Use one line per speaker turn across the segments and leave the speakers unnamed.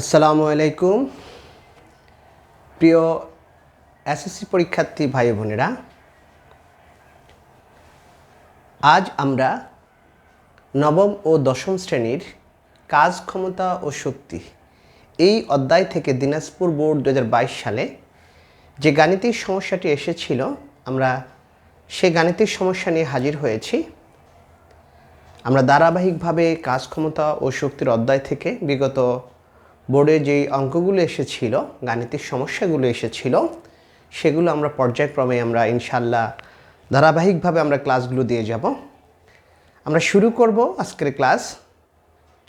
আসসালামু আলাইকুম। প্রিয় এসএসসি পরীক্ষার্থী ভাই বোনেরা, আজ আমরা নবম ও দশম শ্রেণির কাজ ক্ষমতা ও শক্তি এই অধ্যায় থেকে দিনাজপুর বোর্ড দু হাজার বাইশ সালে যে গাণিতিক সমস্যাটি এসেছিল, আমরা সে গাণিতিক সমস্যা নিয়ে হাজির হয়েছি। আমরা ধারাবাহিকভাবে কাজ ক্ষমতা ও শক্তির অধ্যায় থেকে বিগত বোর্ডে যেই অঙ্কগুলো এসেছিল, গাণিতিক সমস্যাগুলো এসেছিল, সেগুলো আমরা পর্যায়ক্রমে আমরা ইনশাল্লাহ ধারাবাহিকভাবে আমরা ক্লাসগুলো দিয়ে যাব। আমরা শুরু করব আজকের ক্লাস।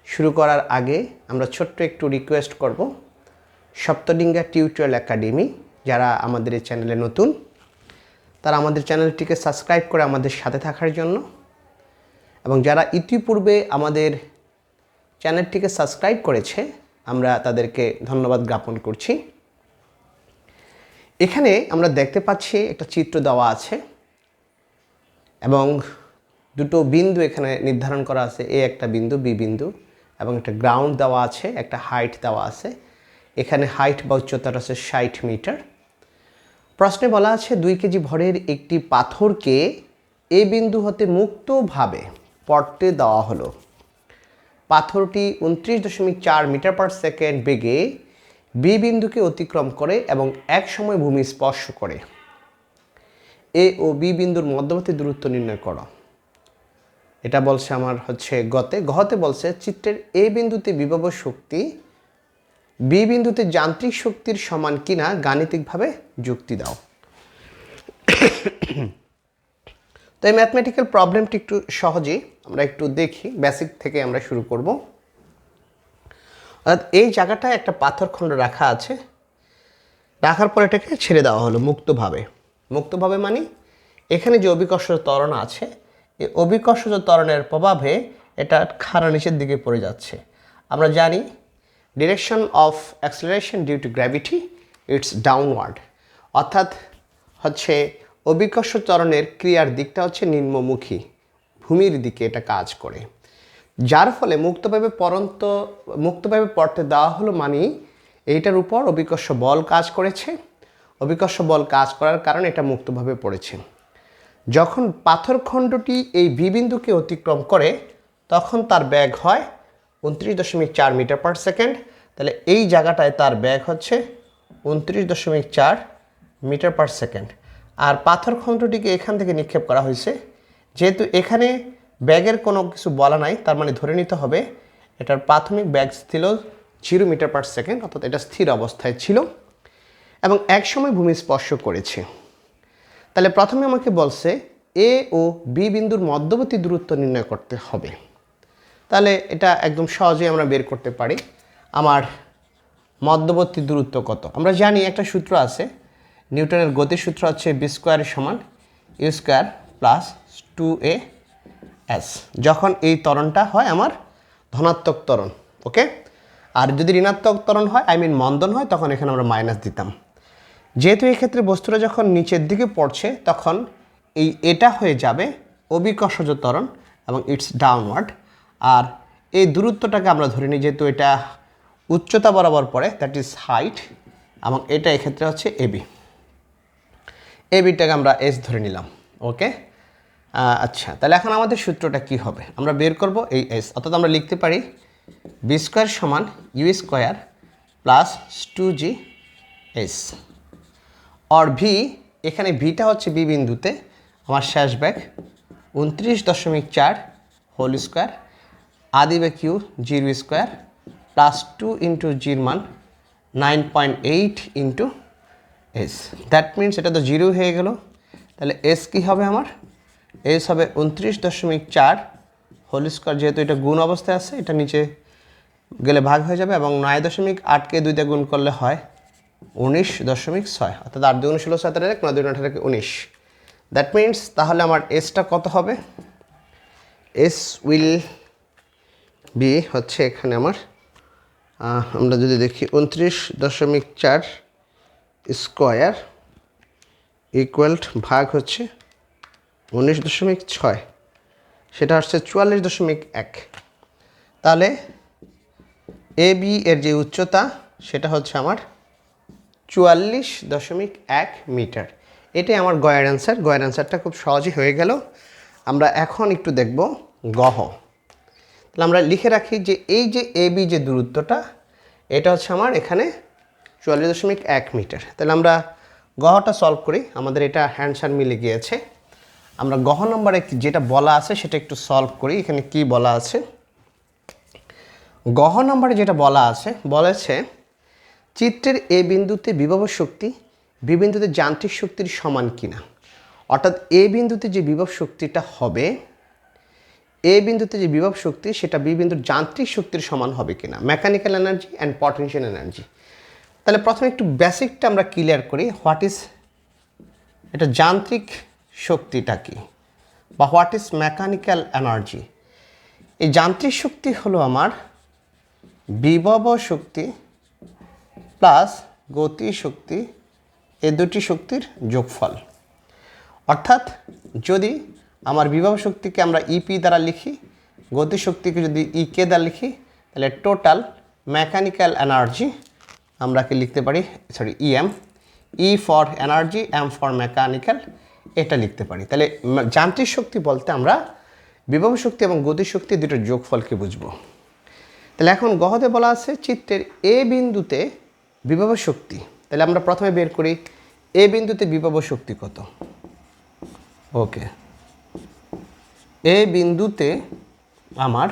শুরু করার আগে আমরা ছোট্ট একটু রিকোয়েস্ট করব সপ্তডিঙ্গা টিউটোরিয়াল একাডেমি, যারা আমাদের এই চ্যানেলে নতুন, তারা আমাদের চ্যানেলটিকে সাবস্ক্রাইব করে আমাদের সাথে থাকার জন্য। এবং যারা ইতিপূর্বে আমাদের চ্যানেলটিকে সাবস্ক্রাইব করেছে আমরা তাদেরকে ধন্যবাদ জ্ঞাপন করছি। এখানে আমরা দেখতে পাচ্ছি একটা চিত্র দেওয়া আছে এবং দুটো বিন্দু এখানে নির্ধারণ করা আছে, এ একটা বিন্দু, বি বিন্দু এবং একটা গ্রাউন্ড দেওয়া আছে, একটা হাইট দেওয়া আছে। এখানে হাইট বা উচ্চতার আছে ষাট মিটার। প্রশ্নে বলা আছে দুই কেজি ভরের একটি পাথরকে এ বিন্দু হতে মুক্তভাবে পড়তে দেওয়া হলো। পাথরটি উনত্রিশ দশমিক চার মিটার পার সেকেন্ড বেগে বি বিন্দুকে অতিক্রম করে এবং এক সময় ভূমি স্পর্শ করে। এ ও বি বিন্দুর মধ্যবর্তী দূরত্ব নির্ণয় করো। এটা বলছে আমার হচ্ছে গতে। গহতে বলছে চিত্রের এ বিন্দুতে বিভব শক্তি বি বিন্দুতে যান্ত্রিক শক্তির সমান কিনা গাণিতিকভাবে যুক্তি দাও। তো এই ম্যাথমেটিক্যাল প্রবলেমটি একটু সহজেই আমরা একটু দেখি বেসিক থেকে আমরা শুরু করব। অর্থাৎ এই জায়গাটায় একটা পাথরখণ্ড রাখা আছে। রাখার পর এটাকে ছেড়ে দেওয়া হলো মুক্তভাবে। মুক্তভাবে মানে এখানে যে অভিকর্ষ ত্বরণ আছে, এই অভিকর্ষজ ত্বরণের প্রভাবে এটা খাড়া নিচের দিকে পড়ে যাচ্ছে। আমরা জানি direction of acceleration due to gravity it's downward অর্থাৎ হচ্ছে অভিকর্ষ ত্বরণের ক্রিয়ার দিকটা হচ্ছে নিম্নমুখী। ভূমির দিকে এটা কাজ করে। যার ফলে মুক্তভাবে পরন্ত, মুক্তভাবে পড়তে দেওয়া হলো মানে এইটার উপর অভিকর্ষ বল কাজ করেছে। অভিকর্ষ বল কাজ করার কারণে এটা মুক্তভাবে পড়েছে। যখন পাথরখণ্ডটি এই বিবিন্দুকে অতিক্রম করে, তখন তার ব্যাগ হয় উনত্রিশ দশমিক চার মিটার পার সেকেন্ড। তাহলে এই জায়গাটায় তার ব্যাগ হচ্ছে উনত্রিশ দশমিক চার মিটার পার সেকেন্ড। আর পাথরখণ্ডটিকে এখান থেকে নিক্ষেপ করা হয়েছে। যেহেতু এখানে ব্যাগের কোনো কিছু বলা নাই, তার মানে ধরে নিতে হবে এটার প্রাথমিক ব্যাগ ছিল জিরো মিটার পার সেকেন্ড, অর্থাৎ এটা স্থির অবস্থায় ছিল এবং এক সময় ভূমি স্পর্শ করেছে। তাহলে প্রথমে আমাকে বলছে এ ও বি বিন্দুর মধ্যবর্তী দূরত্ব নির্ণয় করতে হবে। তাহলে এটা একদম সহজেই আমরা বের করতে পারি। আমার মধ্যবর্তী দূরত্ব কত? আমরা জানি একটা সূত্র আছে নিউটনের গতির সূত্র হচ্ছে বি স্কোয়ারের সমান U square plus two A S যখন এই ত্বরণটা হয় আমার ধনাত্মক ত্বরণ ওকে আর যদি ঋণাত্মক ত্বরণ হয় আই মিন মন্দন হয়, তখন এখানে আমরা মাইনাস দিতাম। যেহেতু এক্ষেত্রে বস্তুটা যখন নিচের দিকে পড়ছে, তখন এই এটা হয়ে যাবে অবিকর্ষজ ত্বরণ এবং ইটস ডাউনওয়ার্ড আর এই দূরত্বটাকে আমরা ধরে নিই, যেহেতু এটা উচ্চতা বরাবর পড়ে দ্যাট ইজ হাইট এবং এটা এক্ষেত্রে হচ্ছে এবি এবিটাকে আমরা এস ধরে নিলাম ওকে আচ্ছা তাহলে এখন আমাদের সূত্রটা কি হবে? আমরা বের করব এই এস অর্থাৎ আমরা লিখতে পারি বি স্কোয়ার সমান U square plus two G S or V এখানে ভিটা হচ্ছে বি বিন্দুতে, আমার শেষ ব্যাগ, উনত্রিশ দশমিক চার হোল স্কোয়ার আদি বা Q zero square plus two into জির মান nine point eight into S that means এটা তো জিরো হয়ে গেল। তাহলে এস কী হবে আমার? এস হবে উনত্রিশ দশমিক চার হোল স্কোয়ার যেহেতু এটা গুণ অবস্থায় আছে, এটা নিচে গেলে ভাগ হয়ে যাবে এবং নয় দশমিক আটকে দুইটা গুণ করলে হয় উনিশ দশমিক ছয়, অর্থাৎ আট দুগুণ ষোলো সতেরো এক, নয় দুগুণ আঠারো উনিশ। দ্যাট মিনস তাহলে আমার এসটা কত হবে? এস উইল বি হচ্ছে এখানে আমার আমরা যদি দেখি উনত্রিশ দশমিক চার স্কোয়ার ইকুয়াল ভাগ হচ্ছে উনিশ দশমিক ছয়। সেটা হচ্ছে চুয়াল্লিশ দশমিক এক। তাহলে এ, বি এর যে উচ্চতা, সেটা হচ্ছে আমার চুয়াল্লিশ দশমিক এক মিটার। এটাই আমার গয়ের অ্যান্সার গয়ের অ্যান্সারটা খুব সহজই হয়ে গেল। আমরা এখন একটু দেখব গহ। তাহলে আমরা লিখে রাখি যে এই যে এ, বি যে দূরত্বটা, এটা হচ্ছে আমার এখানে চুয়াল্লিশ দশমিক এক মিটার। তাহলে আমরা গহটা সলভ করি। আমাদের এটা হ্যান্ডসার মিলে গিয়েছে। আমরা গহ নম্বরে যেটা বলা আছে, সেটা একটু সলভ করি। এখানে কি বলা আছে? গহ নম্বরে যেটা বলা আছে, বলেছে, চিত্রের এ বিন্দুতে বিভব শক্তি বি বিন্দুতে যান্ত্রিক শক্তির সমান কিনা? অর্থাৎ এ বিন্দুতে যে বিভব শক্তিটা হবে, এ বিন্দুতে যে বিভব শক্তি, সেটা বি বিন্দুর যান্ত্রিক শক্তির সমান হবে কিনা? Mechanical energy and potential energy তাহলে প্রথমে একটু বেসিকটা আমরা ক্লিয়ার করি হোয়াট ইজ এটা যান্ত্রিক শক্তিটা কি? বা হোয়াট ইজ মেকানিক্যাল এনার্জি এই যান্ত্রিক শক্তি হলো আমার বিভব শক্তি প্লাস গতি শক্তি, এ দুটি শক্তির যোগফল। অর্থাৎ যদি আমার বিভব শক্তিকে আমরা ইপি দ্বারা লিখি, গতি শক্তিকে যদি ইকে দ্বারা লিখি, তাহলে টোটাল মেকানিক্যাল এনার্জি আমরা কি লিখতে পারি sorry EM E for energy M for mechanical এটা লিখতে পারি। তাহলে যান্ত্রিক শক্তি বলতে আমরা বিভব শক্তি এবং গতি শক্তি দুটোর যোগফলকে বুঝব। তাহলে এখন গহতে বলা আছে চিত্রের এ বিন্দুতে বিভব শক্তি। তাহলে আমরা প্রথমে বের করি, এ বিন্দুতে বিভব শক্তি কত? ওকে। এ বিন্দুতে আমার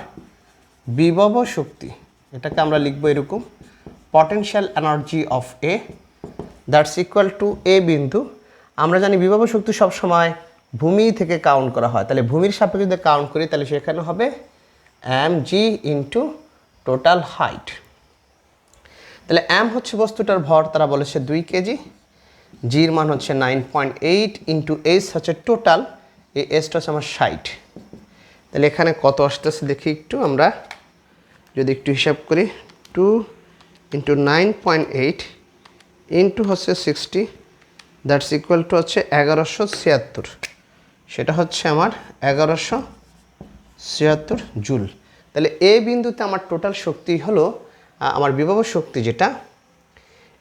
বিভব শক্তি, এটাকে আমরা লিখব এরকম। Potential energy of A that's equal to A বিন্দু। আমরা জানি বিভব শক্তি সবসময় ভূমি থেকে কাউন্ট করা হয়। তাহলে ভূমির সাপেক্ষে যদি কাউন্ট করি, তাহলে সেখানে হবে M G into total height তাহলে এম হচ্ছে বস্তুটার ভর, তারা বলেছে দুই কেজি জির মান হচ্ছে nine point eight into H হচ্ছে টোটাল এই এসটা হচ্ছে আমার ষাট। তাহলে এখানে কত আসতেছে দেখি একটু, আমরা যদি একটু হিসাব করি two into nine point eight into হচ্ছে সিক্সটি দ্যাটস ইকুয়াল টু হচ্ছে এগারোশো ছিয়াত্তর। সেটা হচ্ছে আমার এগারোশো ছিয়াত্তর জুল। তাহলে এ বিন্দুতে আমার টোটাল শক্তি হলো আমার বিভব শক্তি যেটা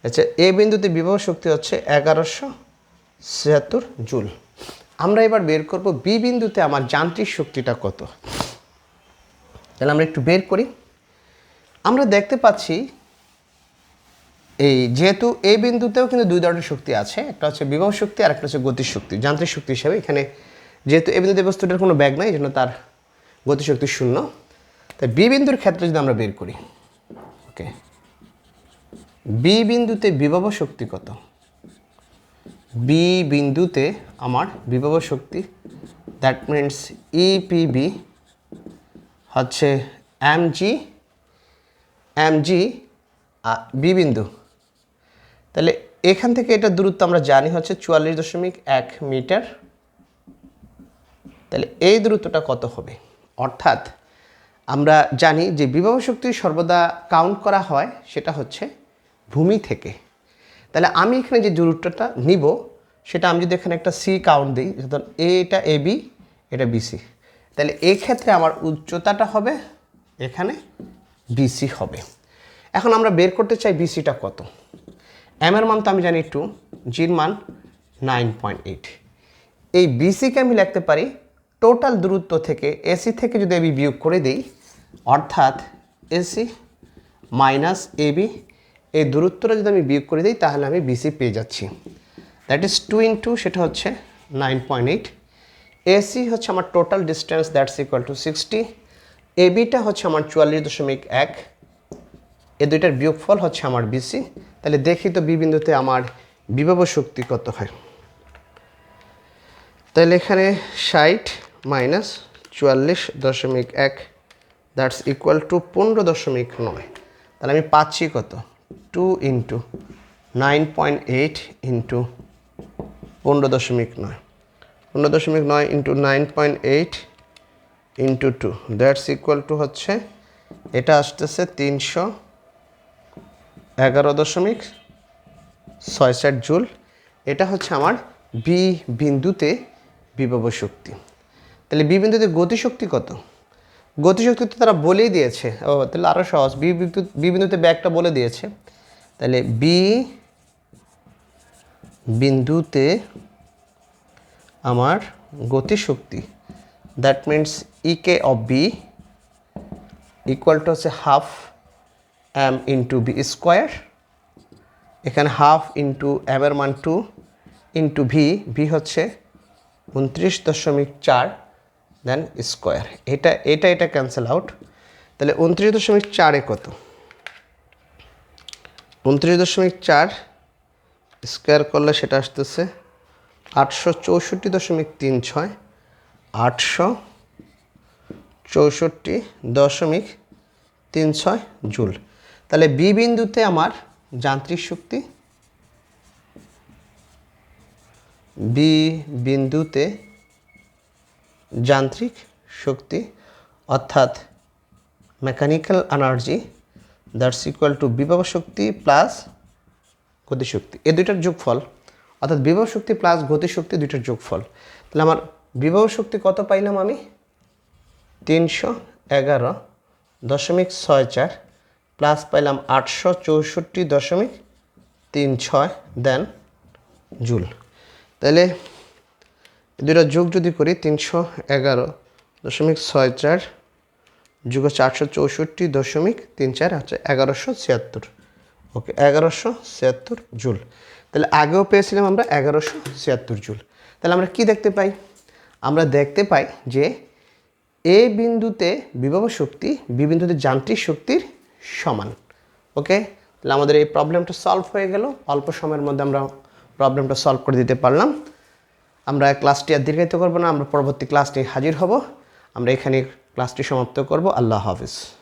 আচ্ছা এ বিন্দুতে বিভব শক্তি হচ্ছে এগারোশো ছিয়াত্তর জুল। আমরা এবার বের করব বি বিন্দুতে আমার যান্ত্রিক শক্তিটা কত। তাহলে আমরা একটু বের করি। আমরা দেখতে পাচ্ছি এই যেহেতু এই বিন্দুতেও কিন্তু দুই ধরনের শক্তি আছে, একটা হচ্ছে বিভব শক্তি আর একটা হচ্ছে গতির শক্তি, যান্ত্রিক শক্তি হিসাবে এখানে যেহেতু এই বিন্দুতে বস্তুটার কোনো ব্যাগ নাই এই জন্য তার গতিশক্তি শূন্য। তাই বি বিন্দুর ক্ষেত্রে যদি আমরা বের করি ওকে বি বিন্দুতে বিভব শক্তি কত? বি বিন্দুতে আমার বিভব শক্তি দ্যাট মিনস ইপিবি হচ্ছে M G M G B বিন্দু। এখান থেকে এটা দূরত্ব আমরা জানি হচ্ছে চুয়াল্লিশ দশমিক এক মিটার। তাহলে এই দূরত্বটা কত হবে? অর্থাৎ আমরা জানি যে বিভব শক্তি সর্বদা কাউন্ট করা হয় সেটা হচ্ছে ভূমি থেকে। তাহলে আমি এখানে যে দূরত্বটা নিব, সেটা আমি যদি এখানে একটা সি কাউন্ট দিই ধর এটা এ বি এটা বিসি তাহলে এই ক্ষেত্রে আমার উচ্চতাটা হবে এখানে বিসি হবে। এখন আমরা বের করতে চাই বিসিটা কত? এম এর মান তো আমি জানি টু জির মান নাইন পয়েন্ট এইট এই বিসিকে আমি লিখতে পারি টোটাল দূরত্ব থেকে এসি থেকে যদি আমি বিয়োগ করে দিই, অর্থাৎ এসি মাইনাস এবি এই দূরত্বটা যদি আমি বিয়োগ করে দিই, তাহলে আমি বিসি পেয়ে যাচ্ছি। দ্যাট ইজ টু ইন্টু সেটা হচ্ছে নাইন পয়েন্ট এইট এসি হচ্ছে আমার total distance that's equal to sixty এবিটা হচ্ছে আমার চুয়াল্লিশ দশমিক এক। এ দুইটার বিয়োগফল হচ্ছে আমার বিসি তাহলে দেখি তো বি বিন্দুতে আমার বিভব শক্তি কত হয়। তাহলে এখানে ষাট মাইনাস চুয়াল্লিশ দশমিক এক দ্যাটস ইকুয়াল টু পনেরো দশমিক নয়। তাহলে আমি পাচ্ছি কত? Two into nine point eight into পনেরো দশমিক নয়। পনেরো দশমিক নয় into nine point eight into two that's equal to হচ্ছে, এটা আসতেছে তিনশো এগারো দশমিক ছয় ষাট জুল। এটা হচ্ছে আমার বি বিন্দুতে বিভব শক্তি। তাহলে বি বিন্দুতে গতিশক্তি কত? গতিশক্তি তো তারা বলেই দিয়েছে। ও, তাহলে আরও সহজ। বি বিন্দু বি বিন্দুতে ব্যাগটা বলে দিয়েছে। তাহলে বি বিন্দুতে আমার গতিশক্তি that means EK of B equal to হচ্ছে half M into B square এখানে হাফ ইন্টু এম এর মান টু ইন্টু ভি ভি হচ্ছে উনত্রিশ দশমিক চার দেন স্কোয়ার এটা এটা এটা ক্যান্সেল আউট তাহলে উনত্রিশ দশমিক চারে কত? উনত্রিশ দশমিক চার স্কোয়ার করলে সেটা আসতেছে আটশো চৌষট্টি দশমিক তিন ছয়, আটশো চৌষট্টি দশমিক তিন ছয় জুল। তাহলে বি বিন্দুতে আমার যান্ত্রিক শক্তি বি বিন্দুতে যান্ত্রিক শক্তি, অর্থাৎ mechanical energy that's equal to বিভব শক্তি প্লাস গতিশক্তি এই দুইটার যোগফল, অর্থাৎ বিভব শক্তি প্লাস গতিশক্তি দুইটার যোগফল। তাহলে আমার বিভব শক্তি কত পাইলাম আমি? তিনশো এগারো দশমিক ছয় চার। প্লাস পাইলাম আটশো চৌষট্টি দশমিক তিন ছয় দেন জুল। তাহলে দুটো যোগ যদি করি তিনশো এগারো দশমিক ছয় চার, যুগ হচ্ছে আটশো চৌষট্টি দশমিক তিন চার, হচ্ছে এগারোশো ছিয়াত্তর। ওকে, এগারোশো ছিয়াত্তর জুল। তাহলে আগেও পেয়েছিলাম আমরা এগারোশো ছিয়াত্তর জুল। তাহলে আমরা কি দেখতে পাই? আমরা দেখতে পাই যে এ বিন্দুতে বিভব শক্তি, বি বিন্দুতে যান্ত্রিক শক্তির সমান, ওকে? তাহলে আমাদের এই প্রবলেমটা সলভ হয়ে গেল। অল্প সময়ের মধ্যে আমরা প্রবলেমটা সলভ করে দিতে পারলাম। আমরা ক্লাসটি আর দীর্ঘায়িত করব না, আমরা পরবর্তী ক্লাসটি হাজির হব। আমরা এখানে ক্লাসটি সমাপ্ত করব। আল্লাহ হাফিজ।